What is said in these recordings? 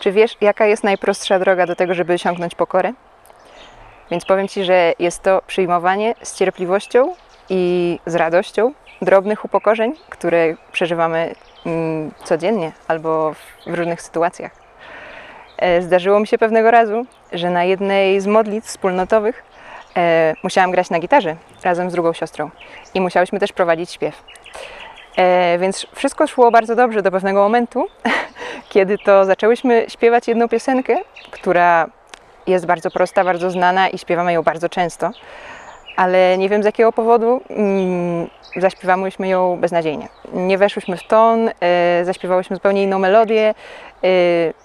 Czy wiesz, jaka jest najprostsza droga do tego, żeby osiągnąć pokorę? Więc powiem Ci, że jest to przyjmowanie z cierpliwością i z radością drobnych upokorzeń, które przeżywamy mm, codziennie albo w, różnych sytuacjach. E, Zdarzyło mi się pewnego razu, że na jednej z modlitw wspólnotowych e, musiałam grać na gitarze razem z drugą siostrą i musiałyśmy też prowadzić śpiew. E, więc wszystko szło bardzo dobrze do pewnego momentu, kiedy to zaczęłyśmy śpiewać jedną piosenkę, która jest bardzo prosta, bardzo znana i śpiewamy ją bardzo często, ale nie wiem z jakiego powodu mm, zaśpiewałyśmy ją beznadziejnie. Nie weszłyśmy w ton, e, zaśpiewałyśmy zupełnie inną melodię. E,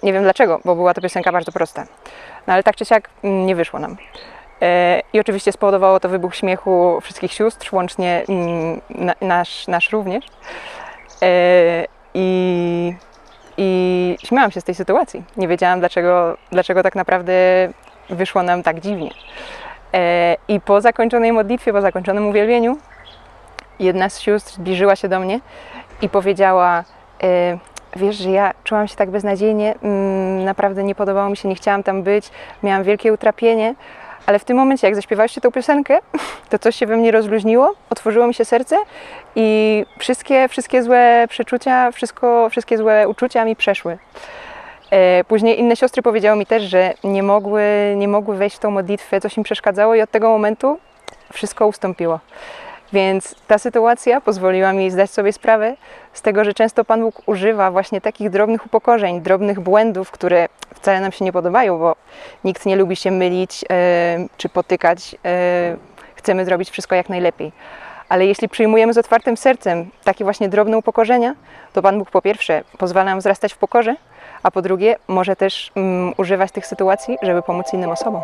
nie wiem dlaczego, bo była to piosenka bardzo prosta. No ale tak czy siak mm, nie wyszło nam. E, I oczywiście spowodowało to wybuch śmiechu wszystkich sióstr, łącznie mm, na, nasz, nasz również. E, I, I śmiałam się z tej sytuacji. Nie wiedziałam, dlaczego, dlaczego tak naprawdę wyszło nam tak dziwnie. E, I po zakończonej modlitwie, po zakończonym uwielbieniu, jedna z sióstr zbliżyła się do mnie i powiedziała: e, Wiesz, że ja czułam się tak beznadziejnie, mm, naprawdę nie podobało mi się, nie chciałam tam być, miałam wielkie utrapienie, ale w tym momencie, jak zaśpiewałyście tę piosenkę, to coś się we mnie rozluźniło, otworzyło mi się serce i wszystkie, wszystkie złe przeczucia, wszystko, wszystkie złe uczucia mi przeszły. E, Później inne siostry powiedziały mi też, że nie mogły, nie mogły wejść w tą modlitwę, coś im przeszkadzało i od tego momentu wszystko ustąpiło. Więc ta sytuacja pozwoliła mi zdać sobie sprawę z tego, że często Pan Bóg używa właśnie takich drobnych upokorzeń, drobnych błędów, które wcale nam się nie podobają, bo nikt nie lubi się mylić e, czy potykać. E, chcemy zrobić wszystko jak najlepiej. Ale jeśli przyjmujemy z otwartym sercem takie właśnie drobne upokorzenia, to Pan Bóg po pierwsze pozwala nam wzrastać w pokorze, a po drugie może też mm, używać tych sytuacji, żeby pomóc innym osobom.